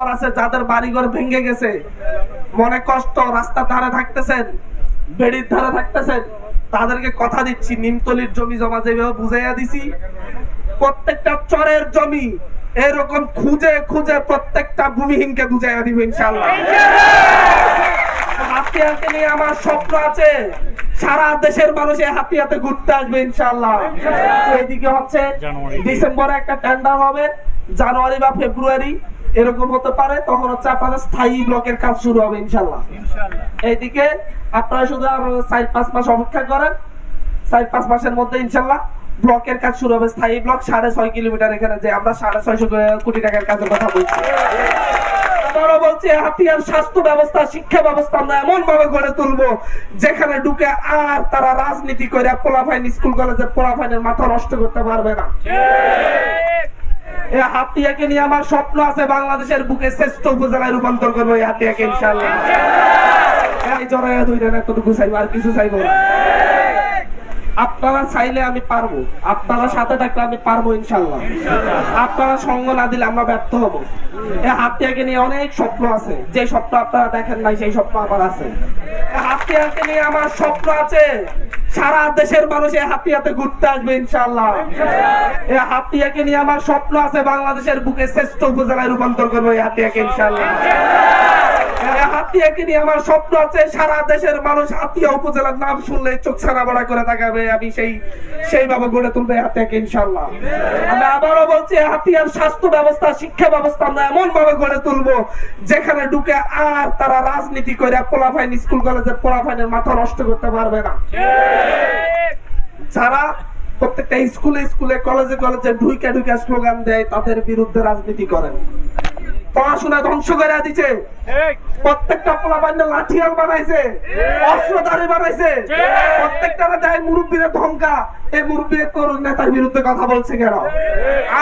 আছে যাদের বাড়িঘর ভেঙে গেছে। মনে কষ্ট রাস্তার ধারে থাকতেছেন বেড়ির ধারে থাকতেছেন তাদেরকে কথা দিচ্ছি নিমতলির জমি জমা যেভাবে বুঝাইয়া দিছি প্রত্যেকটা চরের জমি এরকম খুঁজে খুঁজে প্রত্যেকটা ভূমিহীনকে বুঝাইয়া দিব ইনশাল্লাহ হাতিয়াকে নিয়ে আমার স্বপ্ন আছে সারা দেশের মানুষ এই হাতিয়াতে ঘুরতে আসবে ইনশাল্লাহ এইদিকে হচ্ছে ডিসেম্বরে একটা টেন্ডার হবে জানুয়ারি বা ফেব্রুয়ারি। এরকম হতে পারে তখন হচ্ছে আপনাদের স্থায়ী ব্লকের কাজ শুরু হবে ইনশাল্লাহ এইদিকে আপনারা শুধু আর চার পাঁচ মাস অপেক্ষা করেন চার পাঁচ মাসের মধ্যে ইনশাল্লাহ ব্লকের কাজ শুরু হবে স্থায়ী ব্লক সাড়ে ছয় কিলোমিটার এখানে যে আমরা সাড়ে ছয়শো কোটি টাকার কাজের কথা বলছি। বলছি হাতিয়ার স্বাস্থ্য ব্যবস্থা শিক্ষা ব্যবস্থা আমরা এমন ভাবে গড়ে তুলবো যেখানে ঢুকে আর তারা রাজনীতি করে পোলাফাইন স্কুল কলেজের পোলাফাইনের মাথা নষ্ট করতে পারবে না। হাতিয়াকে নিয়ে আমার স্বপ্ন আছে বাংলাদেশের বুকে শ্রেষ্ঠ উপজেলায় রূপান্তর করব এই হাতিয়াকে সঙ্গ না দিলে আমরা ব্যর্থ হব। আপনারা দেখেন নাই, সেই স্বপ্ন আমার আছে। হাতিয়াকে নিয়ে আমার স্বপ্ন আছে। সারা দেশের মানুষ এই হাতিয়াতে ঘুরতে আসবে ইনশাল্লাহ এই হাতিয়াকে নিয়ে আমার স্বপ্ন আছে বাংলাদেশের বুকে শ্রেষ্ঠ উপজেলায় রূপান্তর করব এই হাতিয়াকে ইনশাল্লাহ আমার স্বপ্ন আছে, সারা দেশের মানুষ উপজেলার নাম শুনলে চোখ বড়া করে তাকাবে, আমি সেই, সেইভাবে গড়ে তুলবে ইনশাল্লাহ আমি আবারও বলছি স্বাস্থ্য ব্যবস্থা, শিক্ষা ব্যবস্থা আমরা এমন ভাবে গড়ে তুলবো, যেখানে ঢুকে আর তারা রাজনীতি করে পোলাফাইন স্কুল পোলাফাইনের মাথা নষ্ট করতে পারবে না। যারা প্রত্যেকটা স্কুলে স্কুলে, কলেজে কলেজে ঢুইকা ঢুইকা স্লোগান দেয়, তাদের বিরুদ্ধে রাজনীতি করেন। পড়াশোনা ধ্বংস করে দিচ্ছে প্রত্যেকটা পোলাপান্ডে লাঠিয়াল বানাইছে অস্ত্রধারী বানাইছে। প্রত্যেকটা দেয় মুরব্বীরা ধমকা। এই মুরব্বী তরুণ নেতার বিরুদ্ধে কথা বলছে কেন?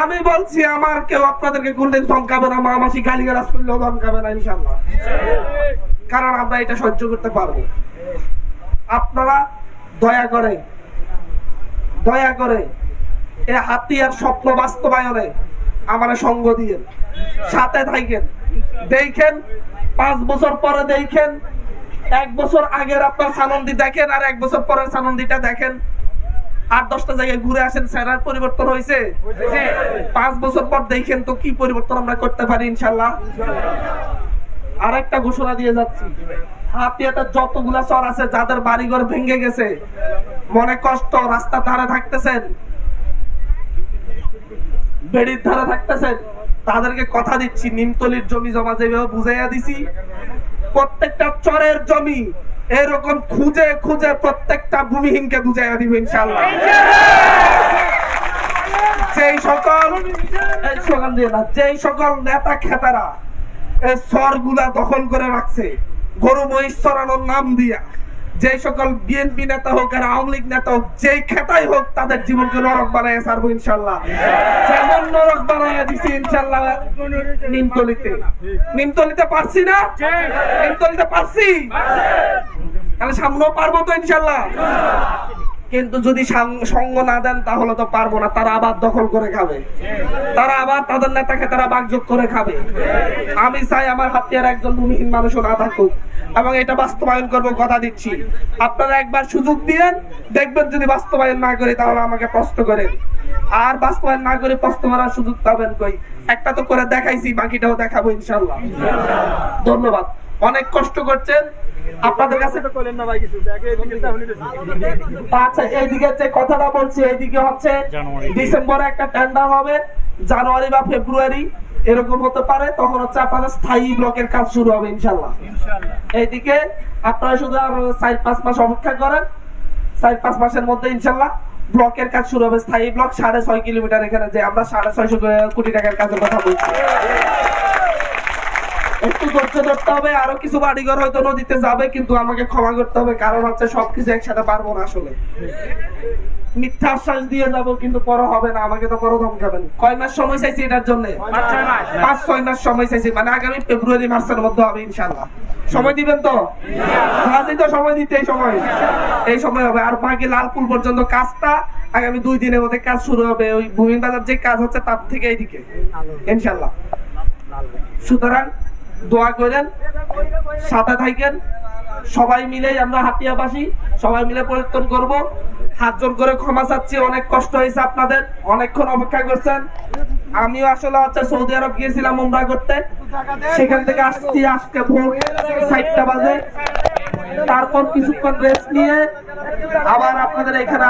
আমি বলছি আমার কেউ আপনাদেরকে কোনদিন ধমকাবে না মা মাসি গালি গালাজ করলেও ধমকাবে না ইনশাল্লাহ কারণ আমরা এটা সহ্য করতে পারব। আপনারা দয়া করে দয়া করে এই হাতিয়ার স্বপ্ন বাস্তবায়নে আমার সঙ্গ দিয়ে সাথে থাকেন। দেখেন পাঁচ বছর পরে দেখেন এক বছর আগের আপনার সানন্দি দেখেন আর এক বছর পরের সানন্দিটা দেখেন। আট দশটা জায়গায় ঘুরে আসেন স্যারার পরিবর্তন হয়েছে? পাঁচ বছর পর দেখেন তো কি পরিবর্তন আমরা করতে পারি ইনশাল্লাহ আর একটা ঘোষণা দিয়ে যাচ্ছি। হাতিয়াতে যতগুলা চর আছে যাদের বাড়িঘর ভেঙে গেছে মনে কষ্ট রাস্তার ধারে থাকতেছেন। বেড়ির ধারে থাকতেছেন তাদেরকে কথা দিচ্ছি, নিমতলির জমি জমা যেভাবে বুঝাইয়া দিছি, প্রত্যেকটা চরের জমি এরকম খুঁজে খুঁজে প্রত্যেকটা ভূমিহীনকে বুঝাইয়া দিব ইনশাল্লাহ যেই সকল স্লোগান দিয়ে না, যেই সকল নেতা খেতারা এই সরগুলা দখল করে রাখছে, গরু মহিষ নাম দিয়া যে সকল বিএনপি নেতা হোক আর আওয়ামী লীগ নেতা হোক যেই খেতাই হোক তাদের জীবনকে নরক বানায় সারব ইনশাল্লাহ যেমন নরক বানায় দিছি ইনশাল্লাহ নিমতলিতে। নিমতলিতে পারছি না? নিমতলিতে পারছি? তাহলে সামনেও পারব তো ইনশাল্লাহ কিন্তু যদি সঙ্গ না দেন, তাহলে তো পারব না। তারা আবার দখল করে খাবে। তারা আবার তাদের নেতাকে তারা বাগযোগ করে খাবে। আমি চাই আমার হাতিয়ার একজন ভূমিহীন মানুষও না থাকুক। এবং এটা বাস্তবায়ন করব কথা দিচ্ছি। আপনারা একবার সুযোগ দিয়েন, দেখবেন যদি বাস্তবায়ন না করি, তাহলে আমাকে প্রশ্ন করেন। আর বাস্তবায়ন না করে প্রশ্ন করার সুযোগ পাবেন কই? একটা তো করে দেখাইছি, বাকিটাও দেখাবো ইনশাল্লাহ ধন্যবাদ। অনেক কষ্ট করছেন। আপনাদের কাছে আচ্ছা এইদিকে যে কথাটা বলছি এইদিকে হচ্ছে ডিসেম্বরে একটা টেন্ডার হবে। জানুয়ারি বা ফেব্রুয়ারি এরকম হতে পারে তখন হচ্ছে আপনাদের স্থায়ী ব্লকের কাজ শুরু হবে ইনশাল্লাহ এইদিকে আপনারা শুধু আর চার পাঁচ মাস অপেক্ষা করেন। চার পাঁচ মাসের মধ্যে ইনশাল্লাহ ব্লকের কাজ শুরু হবে। স্থায়ী ব্লক সাড়ে ছয় কিলোমিটার এখানে যে আমরা সাড়ে ছয়শো কোটি টাকার কাজের কথা বলছি। একটু ধৈর্য ধরতে হবে আরও কিছু বাড়িঘর হয়তো নদীতে যাবে কিন্তু আমাকে ক্ষমা করতে হবে কারণ হচ্ছে সবকিছু একসাথে পারব না আসলে। মিথ্যা আশ্বাস দিয়ে যাব কিন্তু পরে হবে না আমাকে তো পরে ধমকাবেন কয় মাস সময় চাইছি এটার জন্য? পাঁচ ছয় মাস। সময় চাইছি মানে আগামী ফেব্রুয়ারি মাসের মধ্যে হবে ইনশাল্লাহ সময় দিবেন তো? তো সময় দিতে এই সময়। এই সময় হবে। আর বাকি লালপুল পর্যন্ত কাজটা আগামী দুই দিনের মধ্যে কাজ শুরু হবে। ওই ভূমি বাজার যে কাজ হচ্ছে তার থেকে এইদিকে। ইনশাল্লাহ সুতরাং দোয়া করেন, সাথে থাকেন। সবাই মিলে আমরা হাতিয়াবাসী, সবাই মিলে পরিবর্তন করব। হাত জোর করে ক্ষমা চাচ্ছি, অনেক কষ্ট হয়েছে আপনাদের। অনেকক্ষণ অপেক্ষা করছেন। আমিও আসলে হচ্ছে সৌদি আরব গিয়েছিলাম উমরা করতে। সেখান থেকে আসছি, আজকে ভোর সাতটা বাজে। তারপর কিছুক্ষণ রেস্ট নিয়ে আবার আপনাদের এখানে